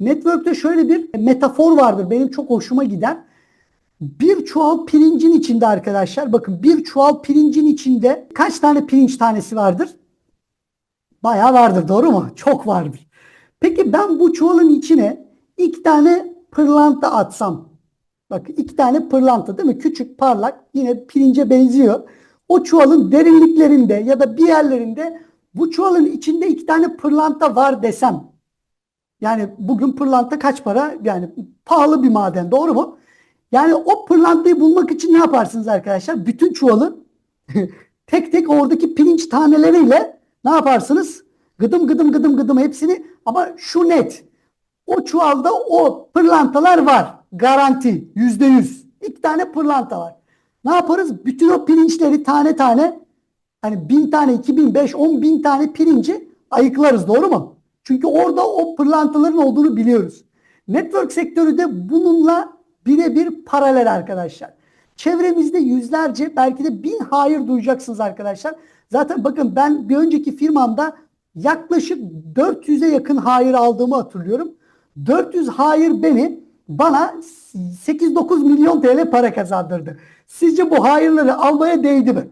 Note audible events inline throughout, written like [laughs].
Network'te şöyle bir metafor vardır. Benim çok hoşuma gider. Bir çuval pirincin içinde arkadaşlar bakın bir çuval pirincin içinde kaç tane pirinç tanesi vardır? Bayağı vardır doğru mu? Çok vardır. Peki ben bu çuvalın içine iki tane pırlanta atsam. Bak iki tane pırlanta değil mi? Küçük parlak yine pirince benziyor. O çuvalın derinliklerinde ya da bir yerlerinde bu çuvalın içinde iki tane pırlanta var desem. Yani bugün pırlanta kaç para? Yani pahalı bir maden doğru mu? Yani o pırlantayı bulmak için ne yaparsınız arkadaşlar? Bütün çuvalı [laughs] tek tek oradaki pirinç taneleriyle ne yaparsınız? Gıdım gıdım gıdım gıdım hepsini ama şu net. O çuvalda o pırlantalar var. Garanti. Yüzde yüz. İki tane pırlanta var. Ne yaparız? Bütün o pirinçleri tane tane hani bin tane, iki bin, beş, on bin tane pirinci ayıklarız. Doğru mu? Çünkü orada o pırlantaların olduğunu biliyoruz. Network sektörü de bununla birebir paralel arkadaşlar. Çevremizde yüzlerce belki de bin hayır duyacaksınız arkadaşlar. Zaten bakın ben bir önceki firmamda yaklaşık 400'e yakın hayır aldığımı hatırlıyorum. 400 hayır beni bana 8-9 milyon TL para kazandırdı. Sizce bu hayırları almaya değdi mi?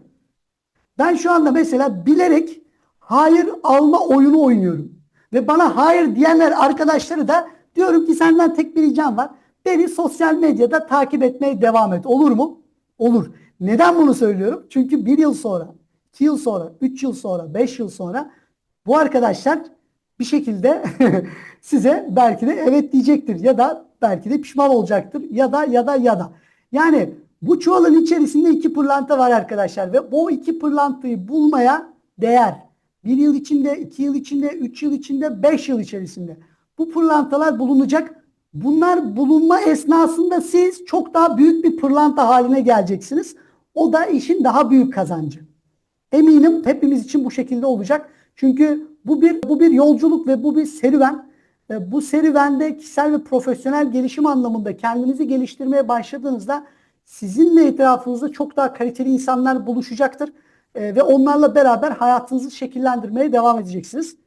Ben şu anda mesela bilerek hayır alma oyunu oynuyorum. Ve bana hayır diyenler arkadaşları da diyorum ki senden tek bir ricam var. Beni sosyal medyada takip etmeye devam et. Olur mu? Olur. Neden bunu söylüyorum? Çünkü bir yıl sonra, iki yıl sonra, üç yıl sonra, beş yıl sonra bu arkadaşlar bir şekilde [laughs] size belki de evet diyecektir ya da belki de pişman olacaktır ya da ya da ya da. Yani bu çuvalın içerisinde iki pırlanta var arkadaşlar ve bu iki pırlantayı bulmaya değer. Bir yıl içinde, iki yıl içinde, üç yıl içinde, beş yıl içerisinde. Bu pırlantalar bulunacak. Bunlar bulunma esnasında siz çok daha büyük bir pırlanta haline geleceksiniz. O da işin daha büyük kazancı. Eminim hepimiz için bu şekilde olacak. Çünkü bu bir bu bir yolculuk ve bu bir serüven. E, Bu serüvende kişisel ve profesyonel gelişim anlamında kendinizi geliştirmeye başladığınızda sizinle etrafınızda çok daha kaliteli insanlar buluşacaktır. E, Ve onlarla beraber hayatınızı şekillendirmeye devam edeceksiniz.